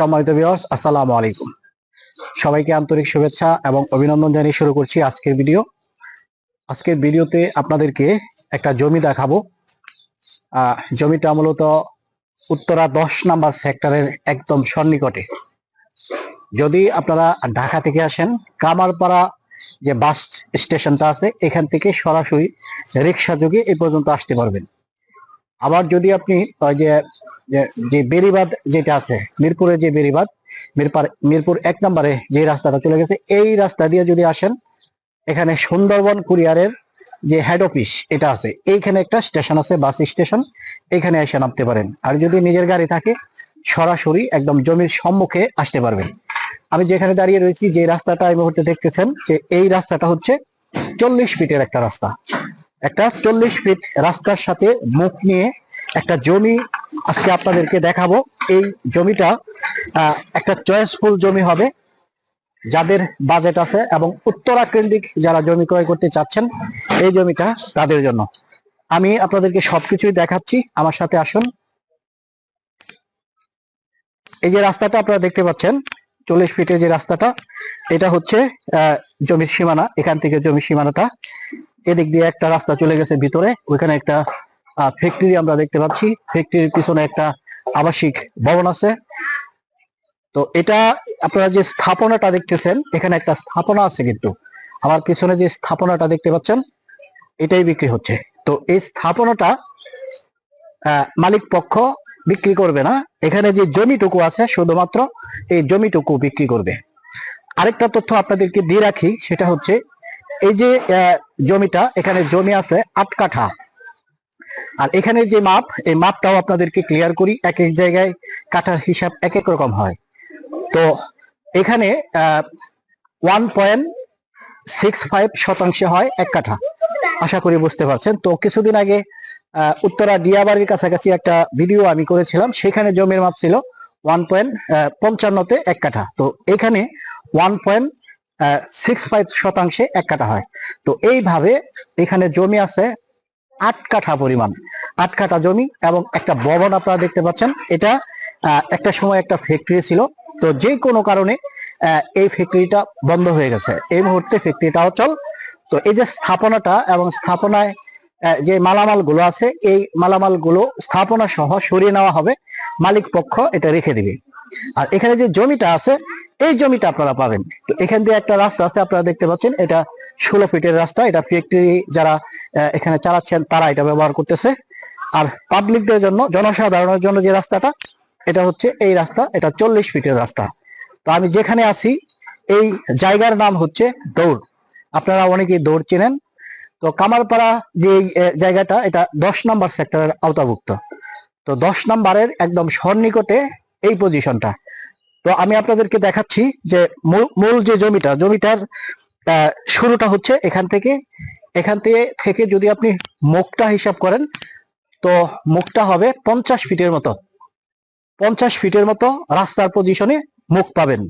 সম্মানিত বিয়স আসসালামু আলাইকুম। সবাইকে আন্তরিক শুভেচ্ছা এবং অভিনন্দন জানিয়ে শুরু করছি আজকের ভিডিও আজকের ভিডিওতে আপনাদেরকে একটা জমি দেখাবো। জমিটা মূলত উত্তরা দশ নাম্বার সেক্টরের একদম সন্নিকটে। যদি আপনারা ঢাকা থেকে আসেন, কামারপাড়া যে বাস স্টেশনটা আছে, এখান থেকে সরাসরি রিক্সা যোগে এই পর্যন্ত আসতে পারবেন। আবার যদি আপনি যে- যে বেরিবাদ যেটা আছে, মিরপুরে যে বেরিবাদ মিরপার, মিরপুর এক নম্বরে যে রাস্তাটা চলে গেছে, এই রাস্তা দিয়ে যদি আসেন, এখানে সুন্দরবন কুরিয়ারের যে হেড অফিস এটা আছে, এইখানে একটা স্টেশন আছে বাস স্টেশন এখানে এসে নামতে পারেন। আর যদি নিজের গাড়ি থাকে, সরাসরি একদম জমির সম্মুখে আসতে পারবেন। আমি যেখানে দাঁড়িয়ে রয়েছি, যে রাস্তাটা এই মুহূর্তে দেখতেছেন, যে এই রাস্তাটা হচ্ছে চল্লিশ ফিটের একটা রাস্তা। একটা চল্লিশ ফিট রাস্তার সাথে মুখ নিয়ে একটা জমি আজকে আপনাদেরকে দেখাবো। এই জমিটা একটা চয়েসফুল জমি হবে। যাদের বাজেট আছে এবং উত্তরা কেন্দ্রিক যারা জমি ক্রয় করতে চাচ্ছেন, এই জমিটা তাদের জন্য। আমি আপনাদেরকে সবকিছুই দেখাচ্ছি। আমার সাথে আসুন। এই যে রাস্তাটা আপনারা দেখতে পাচ্ছেন, চল্লিশ ফিটের যে রাস্তাটা, এটা হচ্ছে জমির সীমানা, এখান থেকে জমির সীমানাটা। এদিক দিয়ে একটা রাস্তা চলে গেছে ভিতরে। ওইখানে একটা ফ্যাক্টরি আমরা দেখতে পাচ্ছি। ফ্যাক্টরির পিছনে একটা আবাসিক ভবন আছে। তো এটা আপনারা যে স্থাপনাটা দেখতেছেন, এখানে একটা স্থাপনা আছে কিন্তু। আমার পিছনে যে স্থাপনাটা দেখতে পাচ্ছেন, এটাই বিক্রি হচ্ছে। তো এই স্থাপনাটা মালিক পক্ষ বিক্রি করবে না। এখানে যে জমিটুকু আছে, শুধুমাত্র এই জমিটুকু বিক্রি করবে। আরেকটা তথ্য আপনাদেরকে দিয়ে রাখি, সেটা হচ্ছে এই যে জমিটা, এখানে জমি আছে আট কাঠা। আর এখানে যে মাপ, এই মাপটাও আপনাদেরকে ক্লিয়ার করি, এক এক জায়গায় কাঠার হিসাব এক এক রকম হয়। তো এখানে ওয়ান পয়েন্ট সিক্স ফাইভ শতাংশে হয় এক কাঠা। আশা করি বুঝতে পারছেন। তো কিছুদিন আগে উত্তরা ডিয়াবাড়ির কাছাকাছি একটা ভিডিও আমি করেছিলাম, সেখানে জমির মাপ ছিল ওয়ান পয়েন্ট পঞ্চান্নতে এক কাঠা। তো এখানে ওয়ান পয়েন্ট সিক্স ফাইভ শতাংশে এক কাঠা হয়। তো এইভাবে এখানে জমি আছে আট কাঠা পরিমাণ। আট কাঠা জমি এবং একটা ভবন আপনারা দেখতে পাচ্ছেন। এটা একটা সময় একটা ফ্যাক্টরি ছিল। তো যে কোনো কারণে এই ফ্যাক্টরিটা বন্ধ হয়ে গেছে। এই মুহূর্তে ফ্যাক্টরিটা অচল তো এই যে স্থাপনাটা এবং স্থাপনায় যে মালামালগুলো আছে, এই মালামালগুলো স্থাপনা সহ সরিয়ে নেওয়া হবে। মালিক পক্ষ এটা রেখে দিবে। আর এখানে যে জমিটা আছে এই জমিটা আপনারা পাবেন। তো এখান দিয়ে একটা রাস্তা আছে, আপনারা দেখতে পাচ্ছেন, এটা ষোলো ফিটের রাস্তা। এটা ফ্যাক্টরি যারা এখানে চালাচ্ছেন, তারা এটা ব্যবহার করতেছে। আর পাবলিকদের জন্য, জনসাধারণের জন্য যে রাস্তাটা, এটা হচ্ছে এই রাস্তা, এটা চল্লিশ ফিটের রাস্তা। তো আমি যেখানে আছি, এই জায়গার নাম হচ্ছে দৌড়। আপনারা অনেকেই দৌড় চেনেন। তো কামারপাড়া যে জায়গাটা, এটা দশ নম্বর সেক্টরের আওতাভুক্ত। তো দশ নম্বরের একদম সন্নিকটে এই পজিশনটা তো আমি আপনাদেরকে দেখাচ্ছি যে মূল- যে জমিটা, জমিটার শুরুটা হচ্ছে এখান থেকে। এখান থেকে থেকে যদি আপনি মুখটা হিসাব করেন, তো মুখটা হবে পঞ্চাশ ফিটের মতো। পঞ্চাশ ফিটের মতো রাস্তার পজিশনে মুখ পাবেন।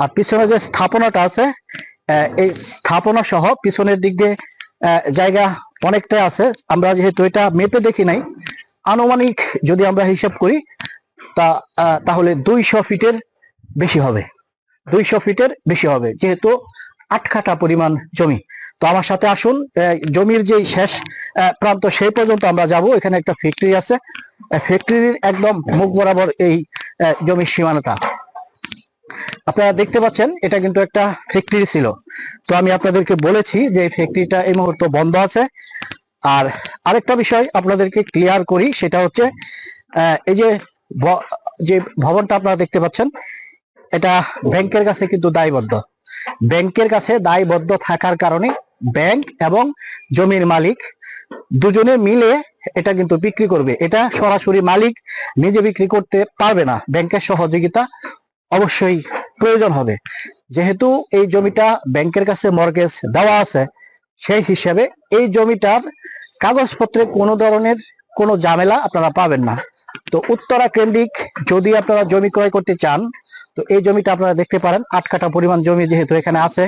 আর পিছনে যে স্থাপনাটা আছে এই স্থাপনা সহ পিছনের দিক দিয়ে জায়গা অনেকটা আছে। আমরা যেহেতু এটা মেপে দেখি নাই, আনুমানিক যদি আমরা হিসাব করি, তা তাহলে দুইশো ফিটের বেশি হবে। দুইশো ফিটের বেশি হবে, যেহেতু আট পরিমাণ জমি। তো আমার সাথে আসুন জমির যে শেষ প্রান্ত, সেই পর্যন্ত আমরা যাব। এখানে একটা ফ্যাক্টরি আছে। ফ্যাক্টরির একদম মুখ বরাবর এই জমির সীমানাটা। আপনারা দেখতে পাচ্ছেন, এটা কিন্তু একটা ফ্যাক্টরি ছিল। তো আমি আপনাদেরকে বলেছি যে এই ফ্যাক্টরিটা এই মুহূর্তে বন্ধ আছে। আর আরেকটা বিষয় আপনাদেরকে ক্লিয়ার করি, সেটা হচ্ছে এই যে যে ভবনটা আপনারা দেখতে পাচ্ছেন এটা ব্যাংকের কাছে কিন্তু দায়বদ্ধ। ব্যাংকের কাছে দায়বদ্ধ থাকার কারণে ব্যাংক এবং জমির মালিক দুজনে মিলে এটা কিন্তু বিক্রি করবে। এটা সরাসরি মালিক নিজে বিক্রি করতে পারবে না। ব্যাংকের সহযোগিতা অবশ্যই প্রয়োজন হবে। যেহেতু এই জমিটা ব্যাংকের কাছে মর্গেজ দেওয়া আছে, সেই হিসাবে এই জমিটার কাগজপত্রে কোনো ধরনের কোনো ঝামেলা আপনারা পাবেন না। তো উত্তরা কেন্দ্রিক যদি আপনারা জমি ক্রয় করতে চান তো এই জমিটা আপনারা দেখতে পারেন, আট কাঠা পরিমাণ জমি যেহেতু এখানে আছে।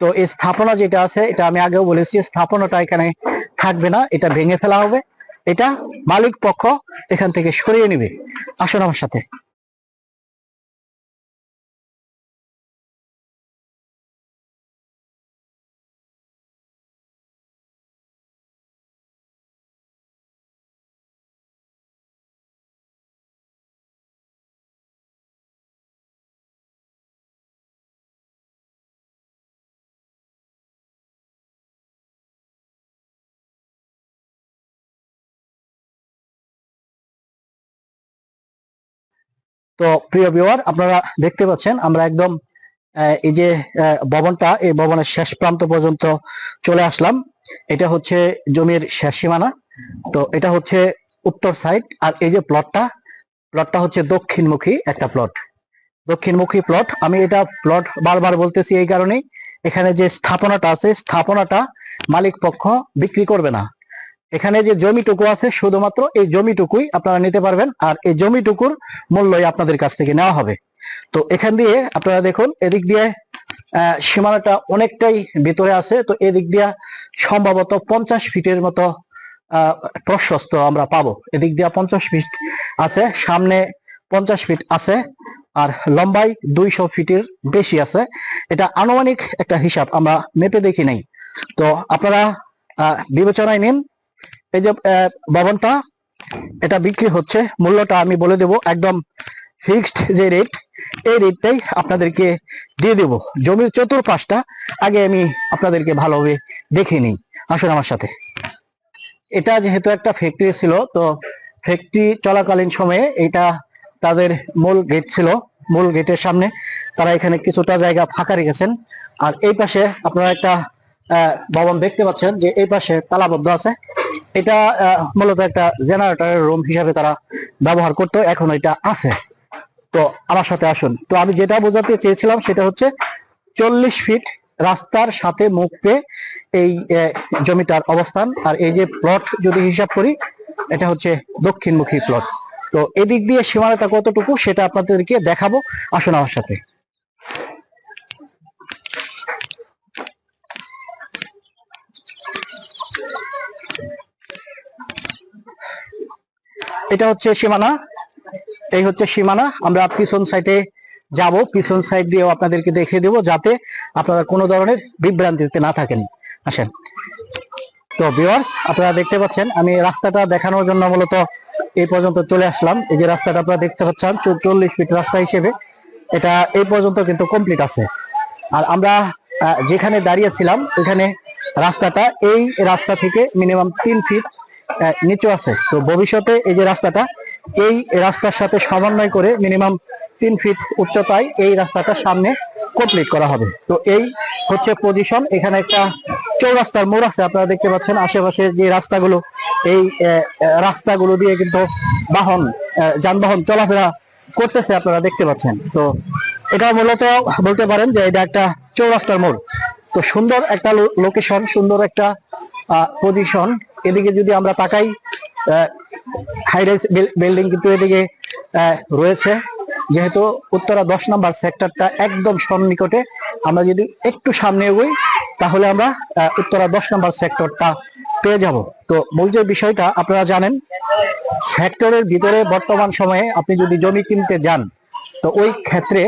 তো এই স্থাপনা যেটা আছে, এটা আমি আগেও বলেছি স্থাপনাটা এখানে থাকবে না, এটা ভেঙে ফেলা হবে। এটা মালিক পক্ষ এখান থেকে সরিয়ে নেবে। আসুন আমার সাথে। তো প্রিয় ভিউয়ার আপনারা দেখতে পাচ্ছেন, আমরা একদম এই যে ভবনটা, এই ভবনের শেষ প্রান্ত পর্যন্ত চলে আসলাম। এটা হচ্ছে জমির শেষ সীমানা। তো এটা হচ্ছে উত্তর সাইড আর এই যে প্লটটা প্লটটা হচ্ছে দক্ষিণমুখী একটা প্লট দক্ষিণমুখী প্লট আমি এটা প্লট বারবার বলতেছি এই কারণেই, এখানে যে স্থাপনাটা আছে, স্থাপনাটা মালিক পক্ষ বিক্রি করবে না। এখানে যে জমিটুকু আছে, শুধুমাত্র এই জমিটুকুই আপনারা নিতে পারবেন আর এই জমিটুকুর মূল্যই আপনাদের কাছ থেকে নেওয়া হবে। তো এখান দিয়ে আপনারা দেখুন, এদিক দিয়ে সীমানাটা অনেকটাই ভিতরে আছে। তো এদিক দিয়ে সম্ভবত পঞ্চাশ ফিটের মতো প্রশস্ত আমরা পাবো। এদিক দিয়ে পঞ্চাশ ফিট আছে, সামনে পঞ্চাশ ফিট আছে আর লম্বাই দুইশো ফিটের বেশি আছে। এটা আনুমানিক একটা হিসাব, আমরা মেপে দেখি নাই। তো আপনারা বিবেচনায় নিন এই যে ভবনটা এটা বিক্রি হচ্ছে। মূল্যটা আমি বলে দেব, একদম ফিক্সড যে রেট এই রেটটাই আপনাদেরকে দিয়ে দেব। জমির চতুর্পাশটা আগে আমি আপনাদেরকে ভালোভাবে দেখে নিই, আসুন আমার সাথে। এটা যেহেতু একটা ফ্যাক্টরি ছিল, তো ফ্যাক্টরি চলাকালীন সময়ে এটা তাদের মূল গেট ছিল, মূল গেটের সামনে। তারা এখানে কিছুটা জায়গা ফাঁকা রেখেছেন। আর এই পাশে আপনারা একটা ভবন দেখতে পাচ্ছেন যে এই পাশে তালাবদ্ধ আছে। এটা মূলত একটা জেনারেটরের রুম হিসাবে তারা ব্যবহার করতো, এখন এটা আছে। তো আমার সাথে আসুন। তো আমি যেটা বোঝাতে চেয়েছিলাম সেটা হচ্ছে চল্লিশ ফিট রাস্তার সাথে পেয়ে এই জমিটার অবস্থান। আর এই যে প্লট যদি হিসাব করি, এটা হচ্ছে দক্ষিণমুখী প্লট তো এদিক দিয়ে সীমানাটা কতটুকু সেটা আপনাদেরকে দেখাবো। আসুন আমার সাথে। এটা হচ্ছে সীমানা। এই হচ্ছে সীমানা। আমরা পিছন সাইডে যাব। পিছন সাইড দিয়েও আপনাদেরকে দেখিয়ে দেবো যাতে আপনারা কোনো ধরনের বিভ্রান্তিতে না থাকেন। আসেন। তো ভিউয়ার্স আপনারা দেখতে পাচ্ছেন, আমি রাস্তাটা দেখানোর জন্য মূলত এই পর্যন্ত চলে আসলাম। এই যে রাস্তাটা আপনারা দেখতে পাচ্ছেন চল্লিশ ফিট রাস্তা হিসেবে। এটা এই পর্যন্ত কিন্তু কমপ্লিট আছে। আর আমরা যেখানে দাঁড়িয়েছিলাম, ওইখানে রাস্তাটা, এই রাস্তা থেকে মিনিমাম তিন ফিট নিচু আছে। তো ভবিষ্যতে এই যে রাস্তাটা, এই রাস্তার সাথে সমন্বয় করে মিনিমাম তিন ফিট উচ্চতায় এই রাস্তাটা সামনে কমপ্লিট করা হবে। তো এই হচ্ছে পজিশন এখানে একটা চৌরাস্তার মোড় আছে, আপনারা দেখতে পাচ্ছেন আশেপাশে যে রাস্তাগুলো, এই রাস্তাগুলো দিয়ে কিন্তু বাহন যানবাহন চলাফেরা করতেছে, আপনারা দেখতে পাচ্ছেন। তো এটা মূলত বলতে পারেন যে এটা একটা চৌরাস্তার মোড়। তো সুন্দর একটা লোকেশন সুন্দর একটা পজিশন এদিকে যদি আমরা তাকাই হাইরাইজ বিল্ডিং কিন্তু এদিকে রয়েছে। যেহেতু উত্তরা দশ নম্বর সেক্টরটা একদম সন্নিকটে, আমরা যদি একটু সামনে এগোই, তাহলে আমরা উত্তরা দশ নম্বর সেক্টরটা পেয়ে যাব। তো মূল যে বিষয়টা, আপনারা জানেন সেক্টরের ভিতরে বর্তমান সময়ে আপনি যদি জমি কিনতে যান, তো ওই ক্ষেত্রে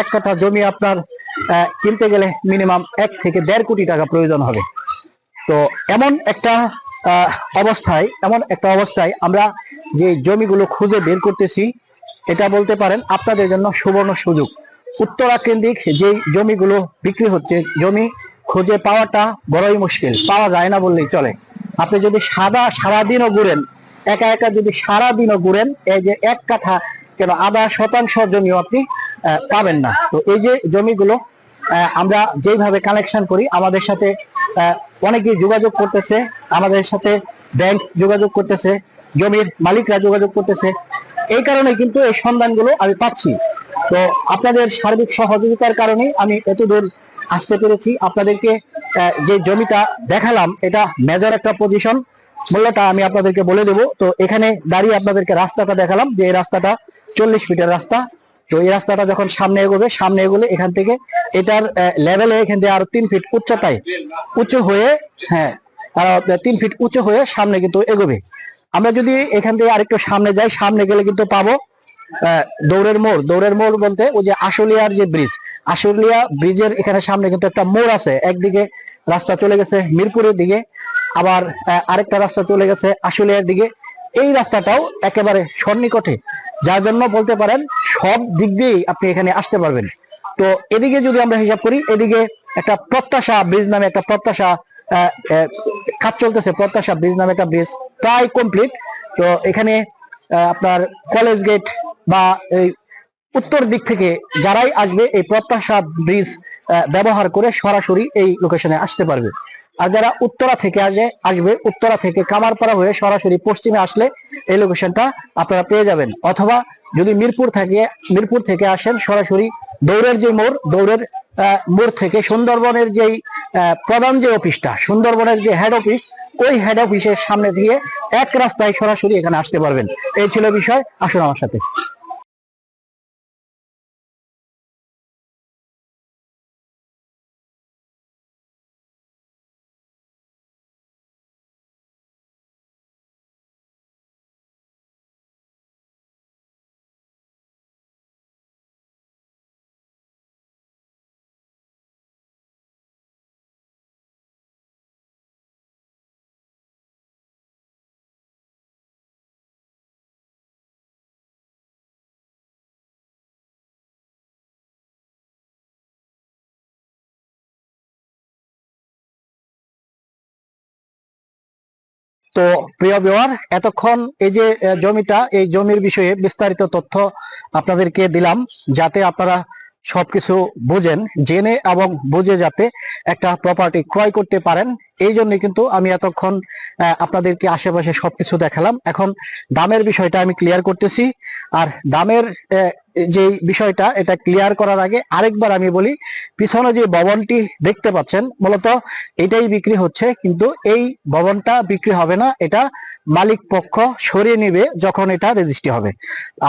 এক কাঠা জমি আপনার কিনতে গেলে মিনিমাম এক থেকে দেড় কোটি টাকা প্রয়োজন হবে। তো এমন একটা অবস্থায়, এমন একটা অবস্থায় আমরা যে জমিগুলো খুঁজে বের করতেছি, এটা বলতে পারেন আপনাদের জন্য সুবর্ণ সুযোগ। উত্তরা কেন্দ্রিক যে জমিগুলো বিক্রি হচ্ছে, জমি খুঁজে পাওয়াটা বড়ই মুশকিল, পাওয়া যায় না বললেই চলে। আপনি যদি সাদা সারাদিনও ঘুরেন, একা একা যদি সারাদিনও ঘুরেন, এই যে এক কাঠা কেন? আধা শতাংশ জমিও আপনি পাবেন না। তো এই যে জমিগুলো আমরা যেইভাবে কালেকশন করি, আমাদের সাথে অনেকেই যোগাযোগ করতেছে, আমাদের সাথে ব্যাংক যোগাযোগ করতেছে, জমির মালিকরা যোগাযোগ করতেছে। এই কারণে কিন্তু এই সন্ধানগুলো আমি পাচ্ছি। তো আপনাদের সার্বিক সহযোগিতার কারণে আমি এতদূর আসতে পেরেছি। আপনাদেরকে যে জমিটা দেখালাম, এটা মেজর একটা পজিশন মূল্যটা আমি আপনাদেরকে বলে দেবো। তো এখানে দাঁড়িয়ে আপনাদেরকে রাস্তাটা দেখালাম যে এই রাস্তাটা চল্লিশ ফিটের রাস্তা। তো এই রাস্তাটা যখন সামনে এগোবে, সামনে এগোলে এখান থেকে এটার লেভেলে এখান থেকে আরও তিন ফিট উচ্চতায় উঁচু হয়ে হ্যাঁ আরও তিন ফিট উঁচু হয়ে সামনে কিন্তু এগোবে। আমরা যদি এখান থেকে আরেকটু সামনে যাই, সামনে গেলে কিন্তু পাবো দৌড়ের মোড়। দৌড়ের মোড় বলতে ওই যে আশুলিয়ার যে ব্রিজ আশুলিয়া ব্রিজের এখানে সামনে কিন্তু একটা মোড় আছে। একদিকে রাস্তা চলে গেছে মিরপুরের দিকে। আবার আরেকটা রাস্তা চলে গেছে আশুলিয়ার দিকে। এই রাস্তাটাও একেবারে সন্নিকটে, যার জন্য বলতে পারেন সব দিক দিয়েই আপনি এখানে আসতে পারবেন। তো এদিকে যদি আমরা হিসাব করি, এদিকে একটা প্রত্যাশা ব্রিজ নামে একটা প্রত্যাশা কাজ চলতেছে, প্রত্যাশা ব্রিজ নামে একটা ব্রিজ প্রায় কমপ্লিট তো এখানে আপনার কলেজ গেট বা এই উত্তর দিক থেকে যারাই আসবে, এই প্রত্যাশা ব্রিজ ব্যবহার করে সরাসরি এই লোকেশনে আসতে পারবে। আর যারা উত্তরা থেকে আসে, আসবে, উত্তরা থেকে কামারপাড়া হয়ে সরাসরি পশ্চিমে আসলে এই লোকেশনটা আপনারা পেয়ে যাবেন। অথবা যদি মিরপুর থেকে মিরপুর থেকে আসেন সরাসরি দৌড়ের যে মোড়, দৌড়ের মোড় থেকে সুন্দরবনের যেই প্রধান যে অফিসটা, সুন্দরবনের যে হেড অফিস ওই হেড অফিসের সামনে দিয়ে এক রাস্তায় সরাসরি এখানে আসতে পারবেন। এই ছিল বিষয়। আসুন আমার সাথে। তো প্রিয় বিওয়ার এতক্ষণ এই যে জমিটা, এই জমির বিষয়ে বিস্তারিত তথ্য আপনাদেরকে দিলাম, যাতে আপনারা সবকিছু বুঝেন, জেনে এবং বুঝে যাতে একটা প্রপার্টি ক্রয় করতে পারেন। এই জন্য কিন্তু আমি এতক্ষণ আপনাদেরকে আশেপাশে সবকিছু দেখালাম। এখন দামের বিষয়টা আমি ক্লিয়ার করতেছি। আর দামের যে বিষয়টা এটা ক্লিয়ার করার আগে আরেকবার আমি বলি, পিছনে যে ভবনটি দেখতে পাচ্ছেন, মূলত এটাই বিক্রি হচ্ছে, কিন্তু এই ভবনটা বিক্রি হবে না, এটা মালিক পক্ষ সরিয়ে নিবে যখন এটা রেজিস্ট্রি হবে।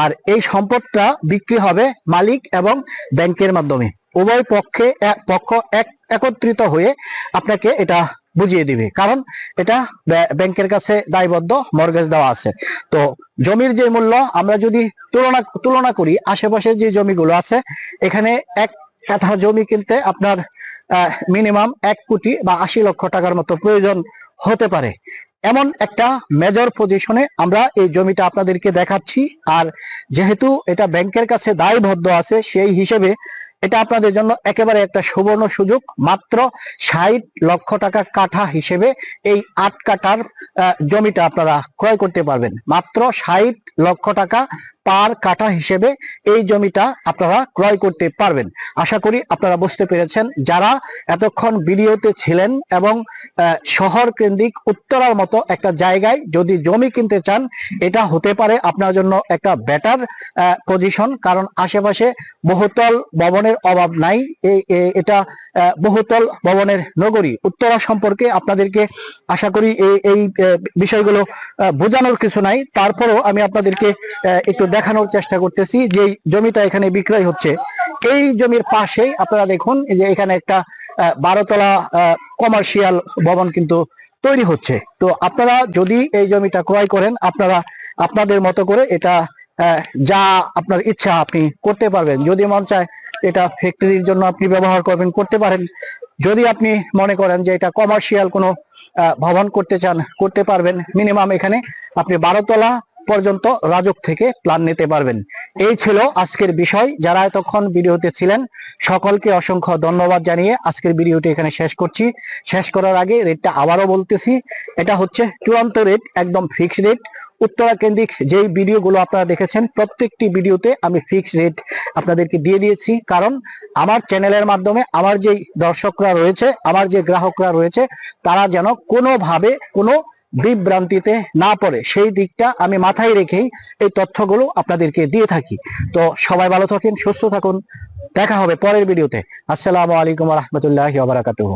আর এই সম্পদটা বিক্রি হবে মালিক এবং ব্যাংকের মাধ্যমে। উভয় পক্ষে পক্ষ এক, একত্রিত হয়ে আপনাকে এটা বুঝিয়ে দিবে। কারণ এটা ব্যাংকের কাছে দায়বদ্ধ, মর্গেজ দেওয়া আছে। তো জমির যে মূল্য, আমরা যদি তুলনা তুলনা করি আশেপাশে যে জমিগুলো আছে, এখানে এক কাঠা জমি কিনতে আপনার মিনিমাম এক কোটি বা আশি লক্ষ টাকার মতো প্রয়োজন হতে পারে। এমন একটা মেজর পজিশনে আমরা এই জমিটা আপনাদেরকে দেখাচ্ছি। আর যেহেতু এটা ব্যাংকের কাছে দায়বদ্ধ আছে, সেই হিসেবে এটা আপনাদের জন্য একেবারে একটা সুবর্ণ সুযোগ। মাত্র ষাট লক্ষ টাকা কাঠা হিসেবে এই আট আহ, জমিটা আপনারা ক্রয় করতে পারবেন। মাত্র ষাট লক্ষ টাকা পার কাটা হিসেবে এই জমিটা আপনারা ক্রয় করতে পারবেন। আশা করি আপনারা বুঝতে পেরেছেন, যারা এতক্ষণ ভিডিওতে ছিলেন এবং শহর কেন্দ্রিক উত্তরার মতো একটা জায়গায় যদি জমি কিনতে চান, এটা হতে পারে আপনার জন্য একটা বেটার পজিশন কারণ আশেপাশে বহুতল ভবনের অভাব নাই। এটা বহুতল ভবনের নগরী। উত্তরা সম্পর্কে আপনাদেরকে আশা করি এই বিষয়গুলো বোঝানোর কিছু নাই। তারপরও আমি আপনাদেরকে একটু দেখানোর চেষ্টা করতেছি যে জমিটা এখানে বিক্রয় হচ্ছে। এই জমির পাশেই আপনারা দেখুন যে এখানে একটা বারোতলা কমার্শিয়াল ভবন কিন্তু তৈরি হচ্ছে। তো আপনারা যদি এই জমিটা ক্রয় করেন, আপনারা আপনাদের মতো করে এটা যা আপনার ইচ্ছা আপনি করতে পারবেন। যদি মন চায় এটা ফ্যাক্টরির জন্য আপনি ব্যবহার করবেন, করতে পারেন। যদি আপনি মনে করেন যে এটা কমার্শিয়াল কোনো ভবন করতে চান, করতে পারবেন। মিনিমাম এখানে আপনি বারোতলা পর্যন্ত রাজক থেকে প্ল্যান নিতে পারবেন। এই ছিল আজকের বিষয়। যারা এতক্ষণ ভিডিওতে ছিলেন, সকলকে অসংখ্য ধন্যবাদ জানিয়ে আজকের ভিডিওটি এখানে শেষ করছি। শেষ করার আগে রেটটা আবারও বলতেছি, এটা হচ্ছে চূড়ান্ত রেট একদম ফিক্সড রেট উত্তরা কেন্দ্রিক যেই ভিডিওগুলো আপনারা দেখেছেন, প্রত্যেকটি ভিডিওতে আমি ফিক্সড রেট আপনাদেরকে দিয়ে দিয়েছি। কারণ আমার চ্যানেলের মাধ্যমে আমার যেই দর্শকরা রয়েছে, আমার যে গ্রাহকরা রয়েছে, তারা যেন কোনোভাবে কোনো বিভ্রান্তিতে না পড়ে। সেই দিকটা আমি মাথায় রেখেই এই তথ্যগুলো আপনাদেরকে দিয়ে থাকি। তো সবাই ভালো থাকেন, সুস্থ থাকুন। দেখা হবে পরের ভিডিওতে। আসসালামু আলাইকুম রহমতুল্লাহ বারাকাতুহ।